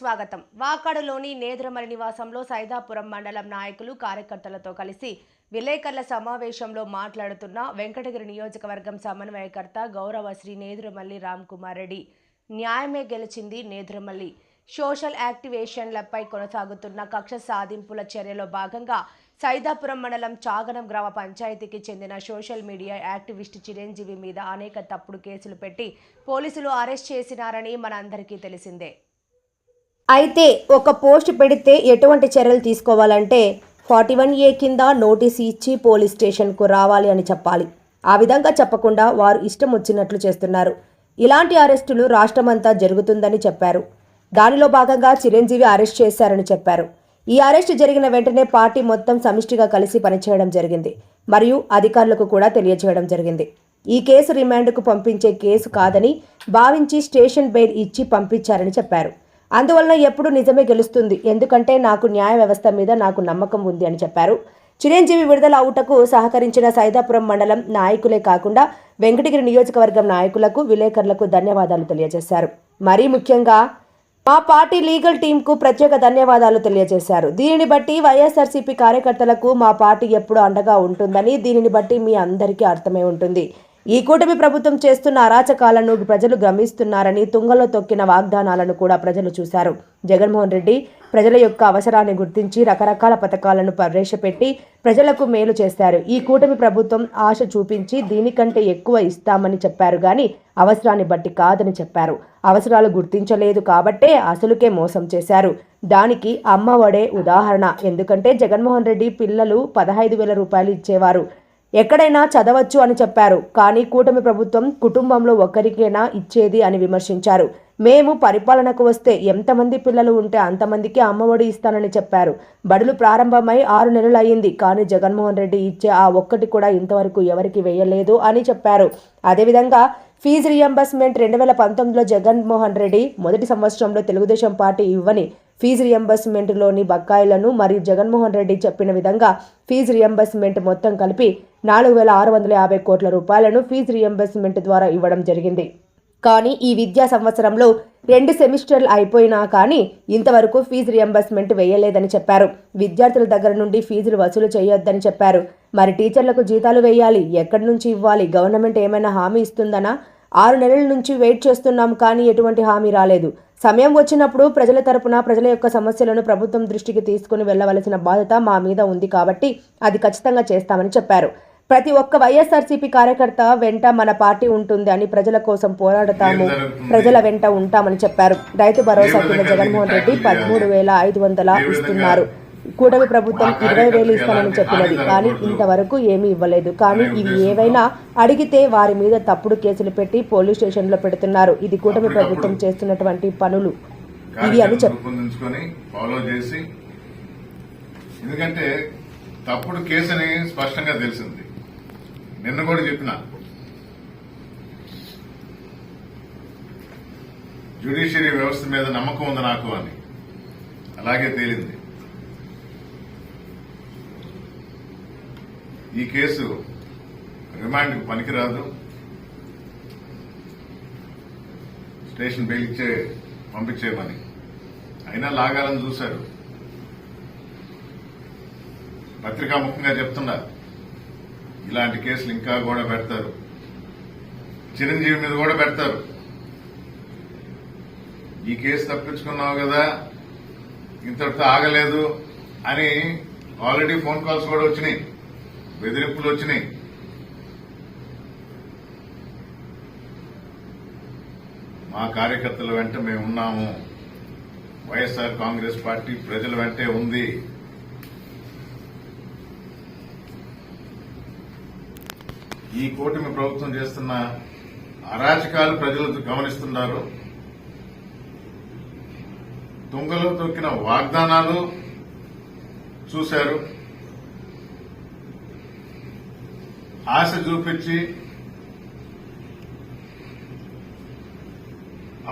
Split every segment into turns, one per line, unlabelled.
స్వాగతం. వాకాడులోని నేద్రమరి నివాసంలో సైదాపురం మండలం నాయకులు కార్యకర్తలతో కలిసి విలేకరుల సమావేశంలో మాట్లాడుతున్న వెంకటగిరి నియోజకవర్గం సమన్వయకర్త గౌరవ శ్రీ నేదురమల్లి రామ్ కుమార్ రెడ్డి. న్యాయమే గెలిచింది నేదురమల్లి. సోషల్ యాక్టివేషన్లపై కొనసాగుతున్న కక్ష సాధింపుల చర్యలో భాగంగా సైదాపురం మండలం చాగనం గ్రామ పంచాయతీకి చెందిన సోషల్ మీడియా యాక్టివిస్ట్ చిరంజీవి మీద అనేక తప్పుడు కేసులు పెట్టి పోలీసులు అరెస్ట్ చేసినారని మనందరికీ తెలిసిందే. అయితే ఒక పోస్ట్ పెడితే ఎటువంటి చర్యలు తీసుకోవాలంటే ఫార్టీ వన్ ఏ కింద నోటీస్ ఇచ్చి పోలీస్ స్టేషన్కు రావాలి అని చెప్పాలి. ఆ విధంగా చెప్పకుండా వారు ఇష్టం వచ్చినట్లు చేస్తున్నారు. ఇలాంటి అరెస్టులు రాష్ట్రమంతా జరుగుతుందని చెప్పారు. దానిలో భాగంగా చిరంజీవి అరెస్ట్ చేశారని చెప్పారు. ఈ అరెస్ట్ జరిగిన వెంటనే పార్టీ మొత్తం సమిష్టిగా కలిసి పనిచేయడం జరిగింది. మరియు అధికారులకు కూడా తెలియజేయడం జరిగింది. ఈ కేసు రిమాండ్కు పంపించే కేసు కాదని భావించి స్టేషన్ బెయిల్ ఇచ్చి పంపించారని చెప్పారు. అందువలన ఎప్పుడు నిజమే గెలుస్తుంది. ఎందుకంటే నాకు న్యాయ వ్యవస్థ మీద నాకు నమ్మకం ఉంది అని చెప్పారు. చిరంజీవి విడుదల అవుటకు సహకరించిన సైదాపురం మండలం నాయకులే కాకుండా వెంకటగిరి నియోజకవర్గం నాయకులకు విలేకరులకు ధన్యవాదాలు తెలియజేశారు. మరీ ముఖ్యంగా మా పార్టీ లీగల్ టీంకు ప్రత్యేక ధన్యవాదాలు తెలియజేశారు. దీనిని బట్టి వైఎస్ఆర్సీపీ కార్యకర్తలకు మా పార్టీ ఎప్పుడు అండగా ఉంటుందని దీనిని బట్టి మీ అందరికీ అర్థమై ఉంటుంది. ఈ కూటమి ప్రభుత్వం చేస్తున్న అరాచకాలను ప్రజలు గమనిస్తున్నారని తుంగలో తొక్కిన వాగ్దానాలను కూడా ప్రజలు చూశారు. జగన్మోహన్ రెడ్డి ప్రజల యొక్క అవసరాన్ని గుర్తించి రకరకాల పథకాలను ప్రవేశపెట్టి ప్రజలకు మేలు చేశారు. ఈ కూటమి ప్రభుత్వం ఆశ చూపించి దీనికంటే ఎక్కువ ఇస్తామని చెప్పారు కానీ అవసరాన్ని బట్టి కాదని చెప్పారు. అవసరాలు గుర్తించలేదు కాబట్టే అసలుకే మోసం చేశారు. దానికి అమ్మఒడే ఉదాహరణ. ఎందుకంటే జగన్మోహన్ రెడ్డి పిల్లలు పదహైదు వేల రూపాయలు ఇచ్చేవారు. ఎక్కడైనా చదవచ్చు అని చెప్పారు. కానీ కూటమి ప్రభుత్వం కుటుంబంలో ఒక్కరికైనా ఇచ్చేది అని విమర్శించారు. మేము పరిపాలనకు వస్తే ఎంతమంది పిల్లలు ఉంటే అంతమందికి అమ్మఒడి ఇస్తానని చెప్పారు. బడులు ప్రారంభమై ఆరు నెలలయ్యింది. కానీ జగన్మోహన్ రెడ్డి ఇచ్చే ఆ ఒక్కటి కూడా ఇంతవరకు ఎవరికి వేయలేదు అని చెప్పారు. అదేవిధంగా ఫీజు రియంబర్స్మెంట్ రెండు వేల పంతొమ్మిదిలో జగన్మోహన్ రెడ్డి మొదటి సంవత్సరంలో తెలుగుదేశం పార్టీ ఇవ్వని ఫీజు రియంబర్స్మెంట్లోని బకాయిలను మరియు జగన్మోహన్ రెడ్డి చెప్పిన విధంగా ఫీజు రియంబర్స్మెంట్ మొత్తం కలిపి నాలుగు వేల ఆరు వందల యాభై కోట్ల రూపాయలను ఫీజు రియంబర్స్మెంట్ ద్వారా ఇవ్వడం జరిగింది. కానీ ఈ విద్యా సంవత్సరంలో రెండు సెమిస్టర్లు అయిపోయినా కానీ ఇంతవరకు ఫీజు రియంబర్స్మెంట్ వేయలేదని చెప్పారు. విద్యార్థుల దగ్గర నుండి ఫీజులు వసూలు చేయొద్దని చెప్పారు. మరి టీచర్లకు జీతాలు వేయాలి ఎక్కడి నుంచి ఇవ్వాలి గవర్నమెంట్ ఏమైనా హామీ ఇస్తుందనా? ఆరు నెలల నుంచి వెయిట్ చేస్తున్నాం కానీ ఎటువంటి హామీ రాలేదు. సమయం వచ్చినప్పుడు ప్రజల తరపున ప్రజల యొక్క సమస్యలను ప్రభుత్వం దృష్టికి తీసుకుని వెళ్ళవలసిన బాధ్యత మా మీద ఉంది కాబట్టి అది ఖచ్చితంగా చేస్తామని చెప్పారు. ప్రతి ఒక్క వైఎస్ఆర్సీపీ కార్యకర్త వెంట మన పార్టీ ఉంటుంది అని ప్రజల కోసం పోరాడతాము. ప్రజల వెంట ఉంటామని చెప్పారు. రైతు భరోసా కింద జగన్మోహన్ రెడ్డి పదమూడు వేల ఐదు వందల ఇస్తున్నారు. కూటమి ప్రభుత్వం ఇరవై వేలు ఇస్తానని చెప్పినది. కానీ ఇంతవరకు ఏమీ ఇవ్వలేదు. కానీ ఇవి ఏవైనా అడిగితే వారి మీద తప్పుడు కేసులు పెట్టి పోలీస్ స్టేషన్లో పెడుతున్నారు. ఇది కూటమి ప్రభుత్వం చేస్తున్నటువంటి పనులు. ఇవి అని
చేసి ఎందుకంటే తప్పుడు కేసుని స్పష్టంగా తెలిసింది. నిన్న కూడా చెప్పిన. జ్యుడిషియరీ వ్యవస్థ మీద నమ్మకం ఉంది నాకు అని. అలాగే తేలింది. ఈ కేసు రిమాండ్ పనికిరాదు. స్టేషన్ బెయిల్ ఇచ్చే పంపించేయమని అయినా లాగాలని చూశారు. పత్రికా ముఖ్యంగా చెప్తున్నారు ఇలాంటి కేసులు ఇంకా కూడా పెడతారు. చిరంజీవి మీద కూడా పెడతారు. ఈ కేసు తప్పించుకున్నావు కదా ఇంతటితో ఆగలేదు అని ఆల్రెడీ ఫోన్ కాల్స్ కూడా వచ్చినాయి. బెదిరింపులు వచ్చినాయి. మా కార్యకర్తల వెంట మేము ఉన్నాము. వైఎస్ఆర్ కాంగ్రెస్ పార్టీ ప్రజల వెంటే ఉంది. ఈ కూటమి ప్రభుత్వం చేస్తున్న అరాచకాలు ప్రజలు గమనిస్తున్నారు. తుంగలో తొక్కిన వాగ్దానాలు చూశారు. ఆశ చూపించి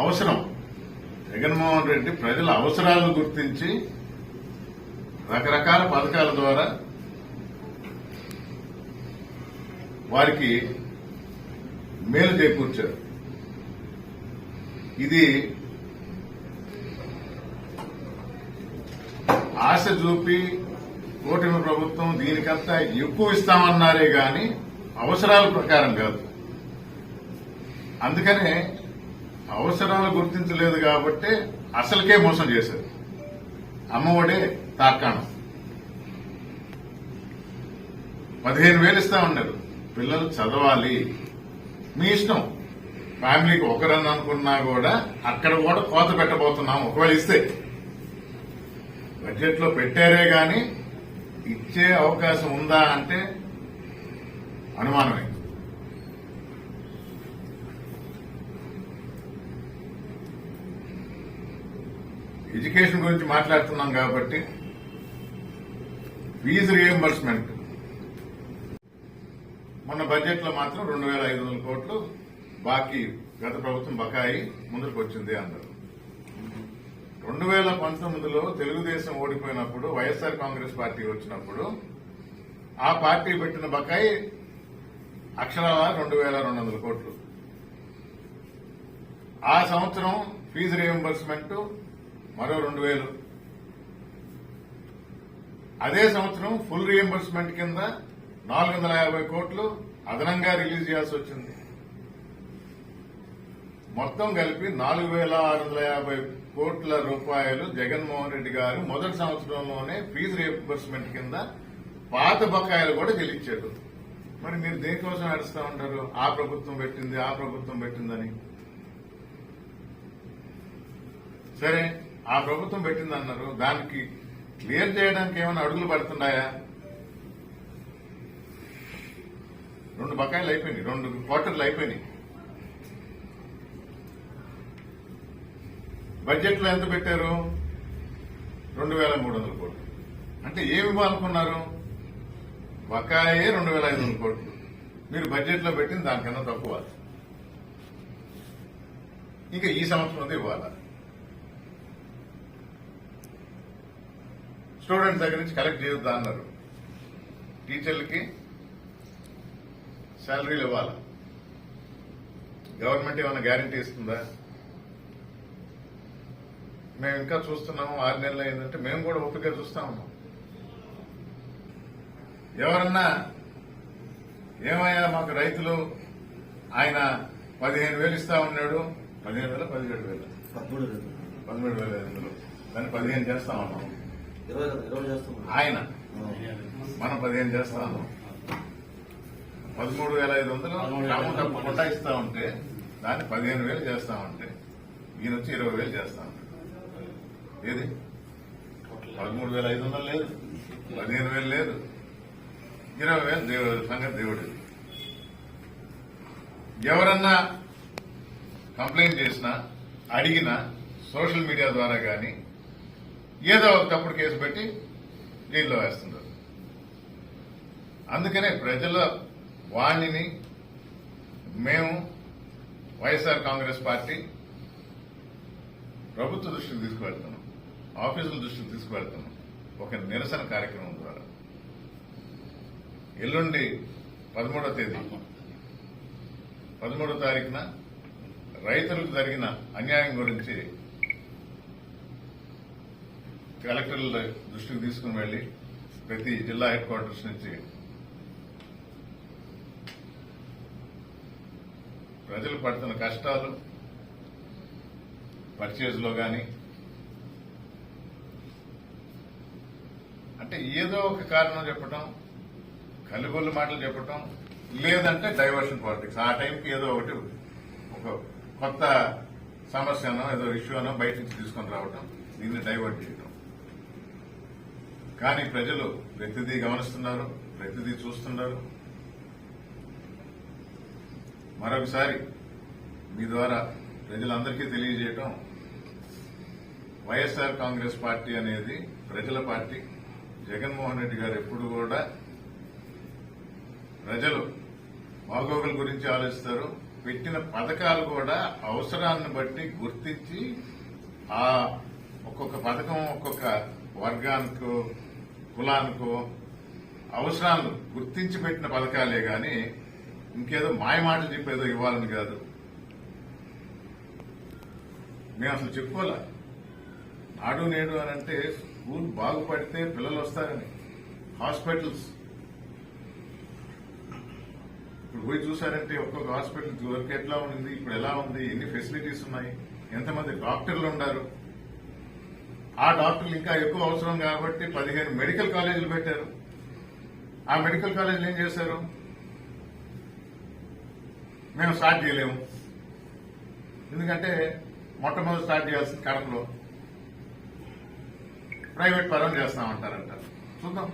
అవసరం. జగన్మోహన్ రెడ్డి ప్రజల అవసరాలను గుర్తించి రకరకాల పథకాల ద్వారా వారికి మేలు చేకూర్చారు. ఇది ఆశ చూపి కూటమి ప్రభుత్వం దీనికంతా ఎక్కువ ఇస్తామన్నారే గాని అవసరాల ప్రకారం కాదు. అందుకనే అవసరాలు గుర్తించలేదు కాబట్టి అసలుకే మోసం చేశారు. అమ్మఒడే తాకాణం పదిహేను వేలు ఇస్తా ఉన్నారు పిల్లలు చదవాలి. మీ ఇష్టం. ఫ్యామిలీకి ఒకరని అనుకున్నా కూడా అక్కడ కూడా కోత పెట్టబోతున్నాం. ఒకవేళ ఇస్తే బడ్జెట్లో పెట్టారే కానీ ఇచ్చే అవకాశం ఉందా అంటే అనుమానమే. ఎడ్యుకేషన్ గురించి మాట్లాడుతున్నాం కాబట్టి ఫీజు రియంబర్స్మెంట్. మొన్న బడ్జెట్లో మాత్రం రెండు వేల ఐదు వందల కోట్లు బాకీ గత ప్రభుత్వం బకాయి ముందుకు వచ్చింది అన్నారు. రెండు వేల పంతొమ్మిదిలో తెలుగుదేశం ఓడిపోయినప్పుడు వైఎస్ఆర్ కాంగ్రెస్ పార్టీ వచ్చినప్పుడు ఆ పార్టీ పెట్టిన బకాయి అక్షరాల రెండు వేల రెండు వందల కోట్లు. ఆ సంవత్సరం ఫీజు రియంబర్స్మెంట్ మరో రెండు వేలు. అదే సంవత్సరం ఫుల్ రియంబర్స్మెంట్ కింద నాలుగు వందల యాభై కోట్లు అదనంగా రిలీజ్ చేయాల్సి వచ్చింది. మొత్తం కలిపి నాలుగు వేల ఆరు వందల యాభై కోట్ల రూపాయలు జగన్మోహన్ రెడ్డి గారు మొదటి సంవత్సరంలోనే ఫీజు రియంబర్స్మెంట్ కింద పాత బకాయిలు కూడా చెల్లించాడు మరి మీరు దేనికోసం నడుస్తూ ఉంటారు? ఆ ప్రభుత్వం పెట్టింది ఆ ప్రభుత్వం పెట్టిందని. సరే ఆ ప్రభుత్వం పెట్టింది అన్నారు దానికి క్లియర్ చేయడానికి ఏమైనా అడుగులు పడుతున్నాయా? రెండు బకాయిలు అయిపోయినాయి. రెండు క్వార్టర్లు అయిపోయినాయి. బడ్జెట్లో ఎంత పెట్టారు? రెండు వేల మూడు వందల కోట్లు. అంటే ఏమి ఇవ్వాలనుకున్నారు బకాయే రెండు వేల ఐదు వందల కోట్లు. మీరు బడ్జెట్లో దానికన్నా తక్కువ. ఇంకా ఈ సంవత్సరం అంతా ఇవ్వాలా. స్టూడెంట్స్ దగ్గర నుంచి కలెక్ట్ చేయొద్దా అన్నారు. టీచర్లకి శాలరీలు ఇవ్వాలా. గవర్నమెంట్ ఏమైనా గ్యారంటీ ఇస్తుందా? మేము ఇంకా చూస్తున్నాము ఆరు నెలలు అయిందంటే మేము కూడా ఓపిక చూస్తా ఉన్నాం. ఎవరన్నా ఏమయ్యా మాకు రైతులు ఆయన పదిహేను వేలు ఇస్తా ఉన్నాడు. పదిహేను వేల పదిహేడు వేలు?
పదమూడు లేదు.
పదమూడు వేల ఐదు వందలు. దాన్ని పదిహేను చేస్తా ఉన్నాం. ఆయన. మనం పదిహేను చేస్తా ఉన్నాం. పదమూడు వేల ఐదు వందలు తప్పకుండా ఇస్తా ఉంటే దాన్ని పదిహేను వేలు చేస్తా ఉంటే ఈయన వచ్చి ఇరవై వేలు చేస్తా ఉంటాడు ఏది? పదమూడు వేల ఐదు వందలు లేదు. పదిహేను వేలు లేదు. ఇరవై వేలు దేవుడు సంగతి దేవుడు ఎవరన్నా కంప్లైంట్ చేసినా అడిగినా సోషల్ మీడియా ద్వారా కానీ ఏదో ఒక తప్పుడు కేసు పెట్టి జైల్లో వేస్తున్నారు అందుకనే ప్రజల వాణిని మేము వైఎస్ఆర్ కాంగ్రెస్ పార్టీ ప్రభుత్వ దృష్టికి తీసుకువెళ్తున్నాం. ఆఫీసుల దృష్టికి తీసుకువెళ్తున్నాం ఒక నిరసన కార్యక్రమం ద్వారా. ఎల్లుండి పదమూడవ తేదీ. పదమూడో తారీఖున రైతులకు జరిగిన అన్యాయం గురించి కలెక్టర్ల దృష్టికి తీసుకుని వెళ్ళి ప్రతి జిల్లా హెడ్ క్వార్టర్స్ నుంచి ప్రజలు పడుతున్న కష్టాలు పర్చేజ్లో కానీ అంటే ఏదో ఒక కారణం చెప్పటం కలుగొల్లు మాటలు చెప్పటం లేదంటే డైవర్షన్ పాలిటిక్స్ ఆ టైంకి ఏదో ఒకటి ఒక కొత్త సమస్యనో ఏదో ఇష్యూ బయట నుంచి తీసుకొని రావటం దీన్ని డైవర్ట్ చేయటం. కానీ ప్రజలు ప్రతిదీ గమనిస్తున్నారు ప్రతిదీ చూస్తున్నారు. మరొకసారి మీ ద్వారా ప్రజలందరికీ తెలియజేయటం వైఎస్ఆర్ కాంగ్రెస్ పార్టీ అనేది ప్రజల పార్టీ జగన్మోహన్ రెడ్డి గారు ఎప్పుడు కూడా ప్రజలు బాగోగుల గురించి ఆలోచిస్తారు. పెట్టిన పథకాలు కూడా అవసరాన్ని బట్టి గుర్తించి ఆ ఒక్కొక్క పథకం ఒక్కొక్క వర్గానికో కులానికో అవసరాలను గుర్తించి పెట్టిన పథకాలే గాని ఇంకేదో మాయమాటలు చెప్పేదో ఇవ్వాలని కాదు. మేము అసలు చెప్పుకోలే. నాడు నేడు అని అంటే స్కూల్ బాగుపడితే పిల్లలు వస్తారని. హాస్పిటల్స్. ఇప్పుడు పోయి చూసారంటే ఒక్కొక్క హాస్పిటల్ వరకు ఎట్లా ఉంది ఇప్పుడు ఎలా ఉంది ఎన్ని ఫెసిలిటీస్ ఉన్నాయి ఎంతమంది డాక్టర్లు ఉన్నారు ఆ డాక్టర్లు ఇంకా ఎక్కువ అవసరం కాబట్టి పదిహేను మెడికల్ కాలేజీలు పెట్టారు. ఆ మెడికల్ కాలేజీలు ఏం చేశారు? మేము స్టార్ట్ చేయలేము. ఎందుకంటే మొట్టమొదటి స్టార్ట్ చేయాల్సింది కడపలో. ప్రైవేట్ పరం చేస్తామంటారంట చూద్దాం.